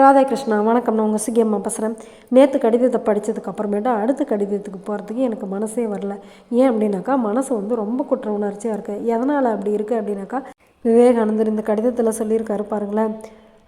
ராதாகிருஷ்ணா வணக்கம் நான் உங்கள் சிகியம்மா பேசுகிறேன் நேற்று கடிதத்தை படித்ததுக்கு அப்புறமேட்டு அடுத்த கடிதத்துக்கு போகிறதுக்கு எனக்கு மனசே வரல. ஏன் அப்படின்னாக்கா மனசு வந்து ரொம்ப குற்ற உணர்ச்சியாக இருக்குது எதனால் அப்படி இருக்குது அப்படின்னாக்கா விவேகானந்தர் இந்த கடிதத்தில் சொல்லியிருக்காரு பாருங்களேன்.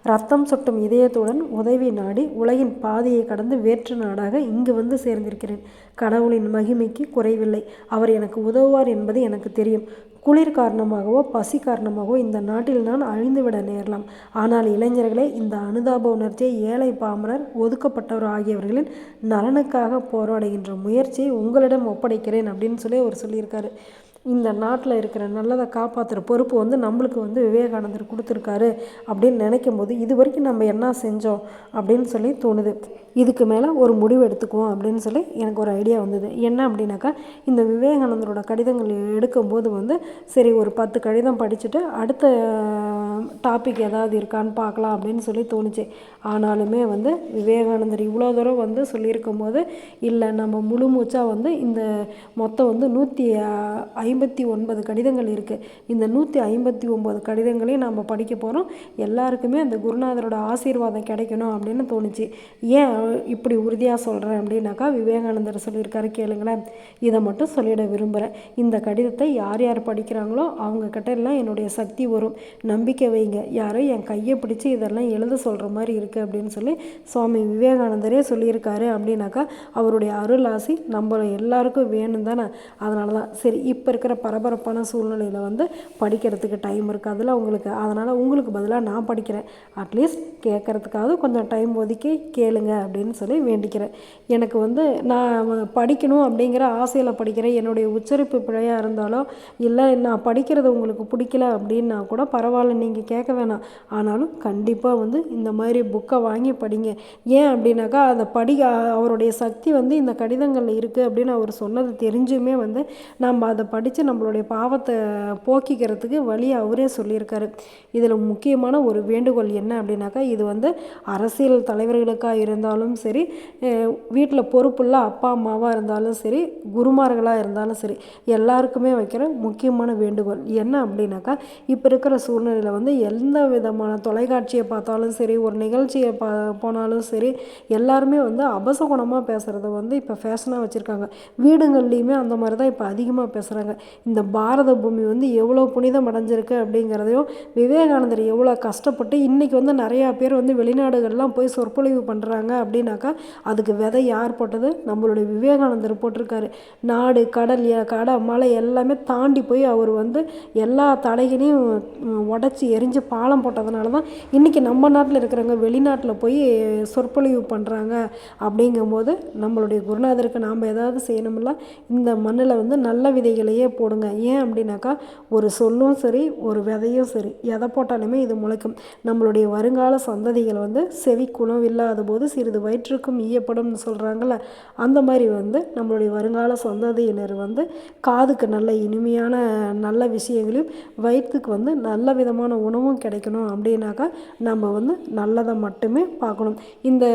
ரத்தம் சொட்டும் இதயத்துடன் உதவி நாடி உலகின் பாதையை கடந்து வேற்று நாடாக இங்கு வந்து சேர்ந்திருக்கிறேன். கடவுளின் மகிமைக்கு குறைவில்லை. அவர் எனக்கு உதவுவார் என்பது எனக்கு தெரியும். குளிர் காரணமாகவோ பசி காரணமாகவோ இந்த நாட்டில் நான் அழிந்துவிட நேரலாம். ஆனால் இளைஞர்களே இந்த அனுதாப உணர்ச்சியை ஏழை பாமரர் ஒதுக்கப்பட்டவர் ஆகியவர்களின் நலனுக்காக போராடுகின்ற முயற்சியை உங்களிடம் ஒப்படைக்கிறேன் அப்படின்னு சொல்லி அவர் சொல்லியிருக்காரு. இந்த நாட்டில் இருக்கிற நல்லதை காப்பாற்றுற பொறுப்பு வந்து நம்மளுக்கு வந்து விவேகானந்தர் கொடுத்துருக்காரு அப்படின்னு நினைக்கும் போது இது வரைக்கும் நம்ம என்ன செஞ்சோம் அப்படின்னு சொல்லி தோணுது. இதுக்கு மேலே ஒரு முடிவு எடுத்துக்குவோம் அப்படின்னு சொல்லி எனக்கு ஒரு ஐடியா வந்தது. என்ன அப்படின்னாக்கா இந்த விவேகானந்தரோட கடிதங்கள் எடுக்கும்போது வந்து சரி ஒரு பத்து கடிதம் படிச்சுட்டு அடுத்த டாபிக் ஏதாவது இருக்கான்னு பார்க்கலாம் அப்படின்னு சொல்லி தோணுச்சு. ஆனாலுமே வந்து விவேகானந்தர் இவ்வளோ தூரம் வந்து சொல்லியிருக்கும் போது இல்லை நம்ம முழு மூச்சாக வந்து இந்த மொத்தம் வந்து நூற்றி ஐம்பத்தி ஒன்பது கடிதங்கள் இருக்குது இந்த நூற்றி ஐம்பத்தி ஒம்பது கடிதங்களையும் நம்ம படிக்க போகிறோம் எல்லாருக்குமே அந்த குருநாதரோட ஆசீர்வாதம் கிடைக்கணும் அப்படின்னு தோணுச்சு. ஏன் இப்படி உறுதியாக சொல்கிறேன் அப்படின்னாக்கா விவேகானந்தர் சொல்லியிருக்காரு கேளுங்களேன். இதை மட்டும் சொல்லிட விரும்புகிறேன் இந்த கடிதத்தை யார் யார் படிக்கிறாங்களோ அவங்கக்கிட்ட எல்லாம் என்னுடைய சக்தி வரும். நம்பிக்கை வைங்க. யாரோ என் கையை பிடிச்சி இதெல்லாம் எழுத சொல்கிற மாதிரி இருக்குது அப்படின்னு சொல்லி சுவாமி விவேகானந்தரே சொல்லியிருக்காரு அப்படின்னாக்கா அவருடைய அருள் ஆசி நம்ம எல்லாருக்கும் வேணும் தானே. அதனால தான் சரி இப்போ இருக்கிற பரபரப்பான சூழ்நிலையில் வந்து படிக்கிறதுக்கு டைம் இருக்காதுல்ல உங்களுக்கு அதனால் உங்களுக்கு பதிலாக நான் படிக்கிறேன். அட்லீஸ்ட் கேட்குறதுக்காவது கொஞ்சம் டைம் ஒதுக்கி கேளுங்க அப்படின்னு சொல்லி வேண்டிக்கிறேன். எனக்கு வந்து நான் படிக்கணும் அப்படிங்கிற ஆசையில் படிக்கிறேன். என்னுடைய உச்சரிப்பு பிழையாக இருந்தாலும் இல்லை நான் படிக்கிறது உங்களுக்கு பிடிக்கல அப்படின்னா கூட பரவாயில்ல நீங்கள் கேட்க வேணாம். ஆனாலும் கண்டிப்பாக வந்து இந்த மாதிரி புக்கை வாங்கி படிங்க. ஏன் அப்படின்னாக்கா அதை படி அவருடைய சக்தி வந்து இந்த கடிதங்களில் இருக்குது அப்படின்னு அவர் சொன்னது தெரிஞ்சுமே வந்து நம்ம அதை படித்து நம்மளுடைய பாவத்தை போக்கிக்கிறதுக்கு வழி அவரே சொல்லியிருக்காரு. இதில் முக்கியமான ஒரு வேண்டுகோள் என்ன அப்படின்னாக்கா இது வந்து அரசியல் தலைவர்களுக்காக இருந்தாலும் சரி வீட்டில் பொறுப்புள்ள அப்பா அம்மாவாக இருந்தாலும் சரி குருமார்களாக இருந்தாலும் சரி எல்லாருக்குமே வைக்கிற முக்கியமான வேண்டுகோள். என்ன அப்படின்னாக்கா இப்போ இருக்கிற சூழ்நிலையில் வந்து வந்து எந்த விதமான தொலைக்காட்சியை பார்த்தாலும் சரி ஒரு நிகழ்ச்சியை பா போனாலும் சரி எல்லாருமே வந்து அபசகுணமாக பேசுகிறத வந்து இப்போ ஃபேஷனாக வச்சுருக்காங்க. வீடுகள்லேயுமே அந்த மாதிரி தான் இப்போ அதிகமாக பேசுகிறாங்க இந்த பாரத பூமி வந்து எவ்வளோ புனிதம் அடைஞ்சிருக்கு அப்படிங்கிறதையும் விவேகானந்தர் எவ்வளோ கஷ்டப்பட்டு இன்றைக்கி வந்து நிறையா பேர் வந்து வெளிநாடுகள்லாம் போய் சொற்பொழிவு பண்ணுறாங்க அப்படின்னாக்கா அதுக்கு விதை யார் போட்டது? நம்மளுடைய விவேகானந்தர் போட்டிருக்காரு. நாடு கடல் கடை மலை எல்லாமே தாண்டி போய் அவர் வந்து எல்லா தடைகளையும் உடச்சி எரிஞ்சு பாலம் போட்டதுனால தான் இன்றைக்கி நம்ம நாட்டில் இருக்கிறவங்க வெளிநாட்டில் போய் சொற்பொழிவு பண்ணுறாங்க அப்படிங்கும்போது நம்மளுடைய குருநாதருக்கு நாம் ஏதாவது செய்யணும்ல இந்த மண்ணில் வந்து நல்ல விதைகளையே போடுங்க. ஏன் அப்படின்னாக்கா ஒரு சொல்லும் சரி ஒரு விதையும் சரி எதை போட்டாலுமே இது முளைக்கும். நம்மளுடைய வருங்கால சந்ததிகள் வந்து செவி இல்லாத போது சிறிது வயிற்றுக்கும் ஈயப்படும்னு சொல்கிறாங்கள்ல அந்த மாதிரி வந்து நம்மளுடைய வருங்கால சந்ததியினர் வந்து காதுக்கு நல்ல இனிமையான நல்ல விஷயங்களையும் வயிற்றுக்கு வந்து நல்ல விதமான உணவும் கிடைக்கணும் அப்படின்னாக்கா நம்ம வந்து நல்லதை மட்டுமே பார்க்கணும். இந்த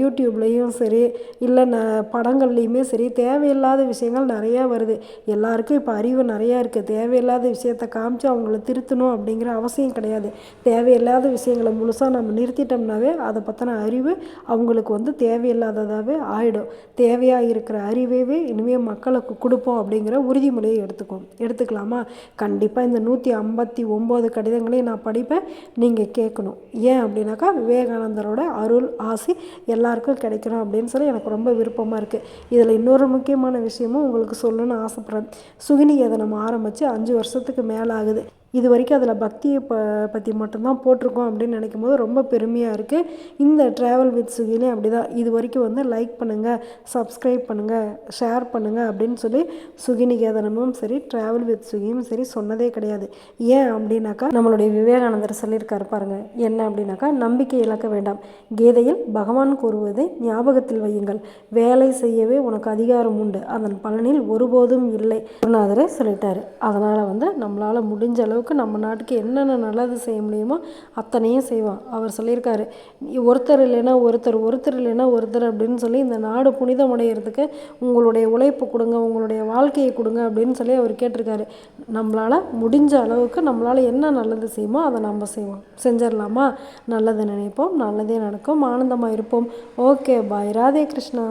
யூடியூப்லேயும் சரி இல்லை ந படங்கள்லேயுமே சரி தேவையில்லாத விஷயங்கள் நிறையா வருது. எல்லாருக்கும் இப்போ அறிவு நிறையா இருக்குது தேவையில்லாத விஷயத்த காமிச்சு அவங்கள திருத்தணும் அப்படிங்கிற அவசியம் கிடையாது. தேவையில்லாத விஷயங்களை முழுசாக நம்ம நிறுத்திட்டோம்னாவே அதை பற்றின அறிவு அவங்களுக்கு வந்து தேவையில்லாததாகவே ஆகிடும் தேவையாக இருக்கிற அறிவையே இனிமேல் மக்களுக்கு கொடுப்போம் அப்படிங்கிற உறுதிமொழியை எடுத்துக்கோம் எடுத்துக்கலாமா? கண்டிப்பாக இந்த நூற்றி ஐம்பத்தி ஒம்பது கடிதங்களையும் நான் படிப்பேன் நீங்கள் கேட்கணும். ஏன் அப்படின்னாக்கா விவேகானந்தரோட அருள் ஆசி எல்லாருக்கும் கிடைக்கணும் அப்படின்னு சொல்லி எனக்கு ரொம்ப விருப்பமாக இருக்குது இதில் இன்னொரு முக்கியமான விஷயமும் உங்களுக்கு சொல்லணும்னு ஆசைப்பட்றேன். சுகினிகேதனம் ஆரம்பித்து அஞ்சு வருஷத்துக்கு மேலே ஆகுது இது வரைக்கும் அதில் பக்தியை ப பற்றி மட்டும்தான் போட்டிருக்கோம் அப்படின்னு நினைக்கும் போது ரொம்ப பெருமையாக இருக்குது இந்த ட்ராவல் வித் சுகிலையும் அப்படி தான் இது வரைக்கும் வந்து லைக் பண்ணுங்கள் சப்ஸ்கிரைப் பண்ணுங்கள் ஷேர் பண்ணுங்கள் அப்படின்னு சொல்லி சுகிநிகேதனமும் சரி ட்ராவல் வித் சுகியும் சரி சொன்னதே கிடையாது. ஏன் அப்படின்னாக்கா நம்மளுடைய விவேகானந்தர் சொல்லியிருக்காரு பாருங்கள் என்ன அப்படின்னாக்கா நம்பிக்கை இழக்க வேண்டாம். கீதையில் பகவான் கூறுவதை ஞாபகத்தில் வையுங்கள். வேலை செய்யவே உனக்கு அதிகாரம் உண்டு. அதன் பலனில் ஒருபோதும் இல்லை. குருநாதரே சொல்லிட்டாரு. அதனால் வந்து நம்மளால் முடிஞ்ச அளவுக்கு அளவுக்கு நம்ம நாட்டுக்கு என்னென்ன நல்லது செய்ய முடியுமோ அத்தனையும் செய்வான். அவர் சொல்லியிருக்காரு ஒருத்தர் இல்லைன்னா ஒருத்தர் ஒருத்தர் இல்லைன்னா ஒருத்தர் அப்படின்னு சொல்லி இந்த நாடு புனிதமடைகிறதுக்கு உங்களுடைய உழைப்பு கொடுங்க உங்களுடைய வாழ்க்கையை கொடுங்க அப்படின்னு சொல்லி அவர் கேட்டிருக்காரு. நம்மளால் முடிஞ்ச அளவுக்கு நம்மளால் என்ன நல்லது செய்யுமோ அதை நம்ம செய்வோம். செஞ்சிடலாமா? நல்லது நினைப்போம் நல்லதே நடக்கும் ஆனந்தமாக இருப்போம். Okay bye. ராதே கிருஷ்ணா.